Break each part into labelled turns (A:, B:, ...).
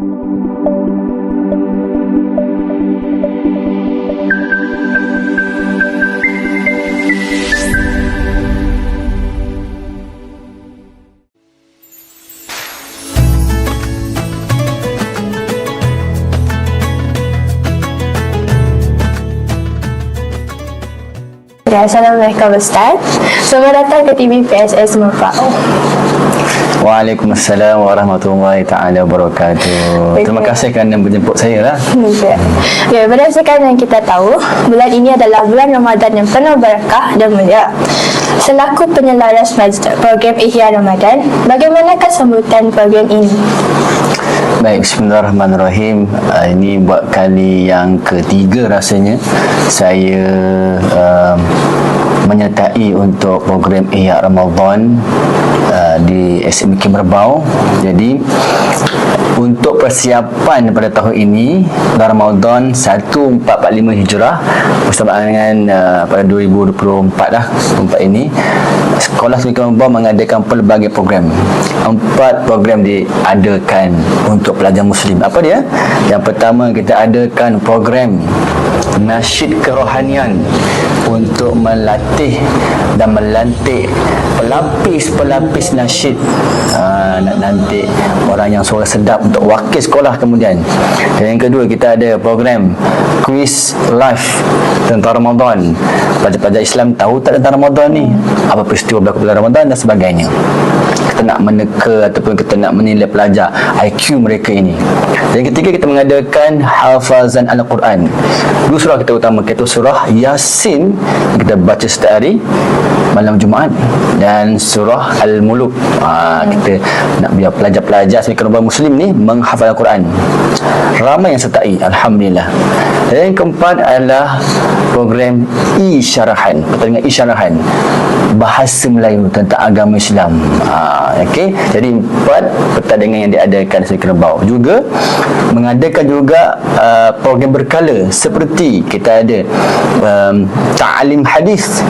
A: Thank you. Ya, Assalamualaikum Ustaz. Selamat datang ke TV PSS Mempau.
B: Waalaikumsalam warahmatullahi taala wabarakatuh.
A: Baik.
B: Terima kasih kerana menjemput saya lah.
A: Ya. ya, berdasarkan yang kita tahu, bulan ini adalah bulan Ramadan yang penuh berkah dan mulia. Selaku penyelaras program Ihya Ramadan, bagaimanakah sambutan program ini?
B: Baik, bismillahirrahmanirrahim. Uh, ini buat kali yang ketiga rasanya saya um, menyertai untuk program Ihya Ramadan uh, di SMK Merbau. Jadi untuk persiapan pada tahun ini Ramadan 1445 Hijrah bersamaan dengan uh, pada 2024 lah 24 ini Sekolah Sukan Merbau mengadakan pelbagai program empat program diadakan untuk pelajar muslim apa dia? yang pertama kita adakan program nasyid kerohanian untuk melatih dan melantik pelapis-pelapis nasyid. Uh, nak nanti orang yang suara sedap untuk wakil sekolah kemudian. Dan yang kedua kita ada program quiz live tentang Ramadan. Pelajar-pelajar Islam tahu tak tentang Ramadan ni? Apa peristiwa berlaku bulan Ramadan dan sebagainya kita nak meneka ataupun kita nak menilai pelajar IQ mereka ini. Dan yang ketiga kita mengadakan hafazan Al-Quran. Dua surah kita utama kita surah Yasin. Kita baca setiap hari malam Jumaat dan surah Al-Muluk. Ha, kita nak biar pelajar-pelajar sebagai korban muslim ni menghafal Al-Quran. Ramai yang sertai Alhamdulillah yang keempat adalah program isyarahan pertandingan isyarahan bahasa Melayu tentang agama Islam. Ha, okay? jadi empat pertandingan yang diadakan di Kerbau. Juga mengadakan juga uh, program berkala seperti kita ada um, ta'alim hadis.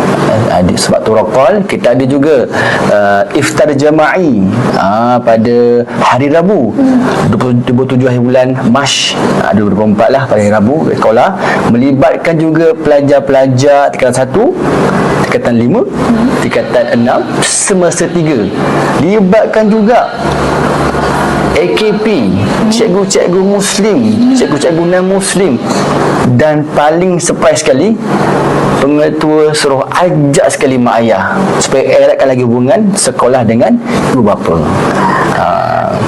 B: Uh, sebab turakal kita ada juga uh, iftar jama'i uh, pada hari Rabu 27 hari bulan Mac uh, 2024 lah pada hari Rabu sekolah melibatkan juga pelajar-pelajar tingkatan 1 tingkatan 5 tingkatan 6 semester 3 libatkan juga AKP, cikgu-cikgu muslim, cikgu-cikgu non-muslim. Dan paling surprise sekali pengetua suruh ajak sekali mak ayah supaya eratkan lagi hubungan sekolah dengan ibu bapa.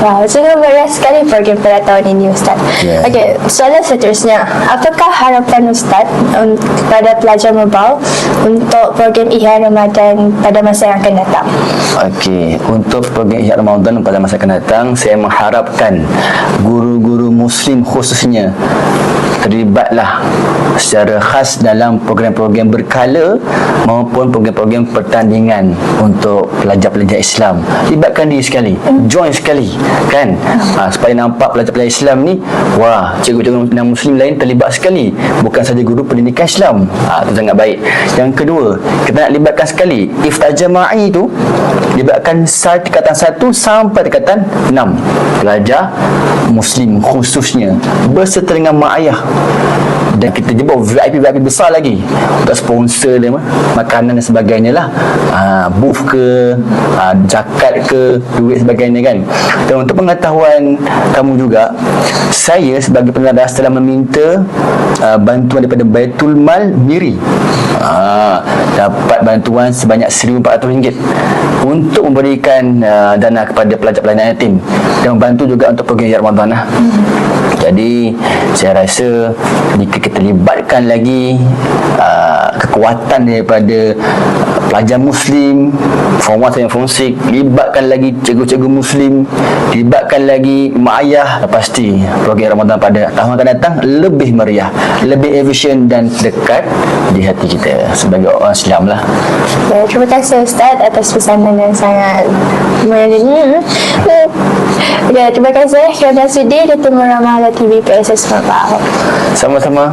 A: Wow, sungguh meriah sekali program pada tahun ini Ustaz.
B: Ya.
A: Okey, soalan seterusnya. Apakah harapan Ustaz um, kepada pelajar Mebau untuk program Ihya Ramadan pada masa yang akan datang?
B: Okey, untuk program Ihya Ramadan pada masa akan datang, saya mengharapkan guru-guru muslim khususnya terlibatlah secara khas dalam program-program berkala maupun program-program pertandingan untuk pelajar-pelajar Islam. Libatkan diri sekali, join sekali kan? Ha, supaya nampak pelajar-pelajar Islam ni, wah, cikgu-cikgu non muslim lain terlibat sekali, bukan saja guru pendidikan Islam. Ha, itu sangat baik. Yang kedua, kita nak libatkan sekali iftar jama'i tu libatkan sa- tingkatan 1 sampai tingkatan 6 pelajar muslim khususnya berserta dengan mak ayah dan kita jemput VIP-VIP besar lagi. Untuk sponsor dia makanan dan sebagainya lah. Ha, booth ke ha, jakat ke duit sebagainya kan. Dan untuk pengetahuan kamu juga saya sebagai pengadas telah meminta uh, bantuan daripada Baitul Mal Miri ha, dapat bantuan sebanyak RM1,400 untuk memberikan uh, dana kepada pelajar-pelajar yatim. Dan membantu juga untuk program Ramadan lah. Jadi saya rasa jika kita libatkan lagi uh, kekuatan daripada pelajar muslim form 1 dan form 6 libatkan lagi cikgu-cikgu muslim libatkan lagi mak ayah pasti program Ramadan pada tahun akan datang lebih meriah lebih efisien dan dekat di hati kita. Sebagai orang Islam lah.
A: Ya, terima kasih Ustaz atas pesanan yang sangat menyenangkan. Ya, terima kasih. Kerana sudi di Timur Ramah TV PSS Mebau.
B: sama-sama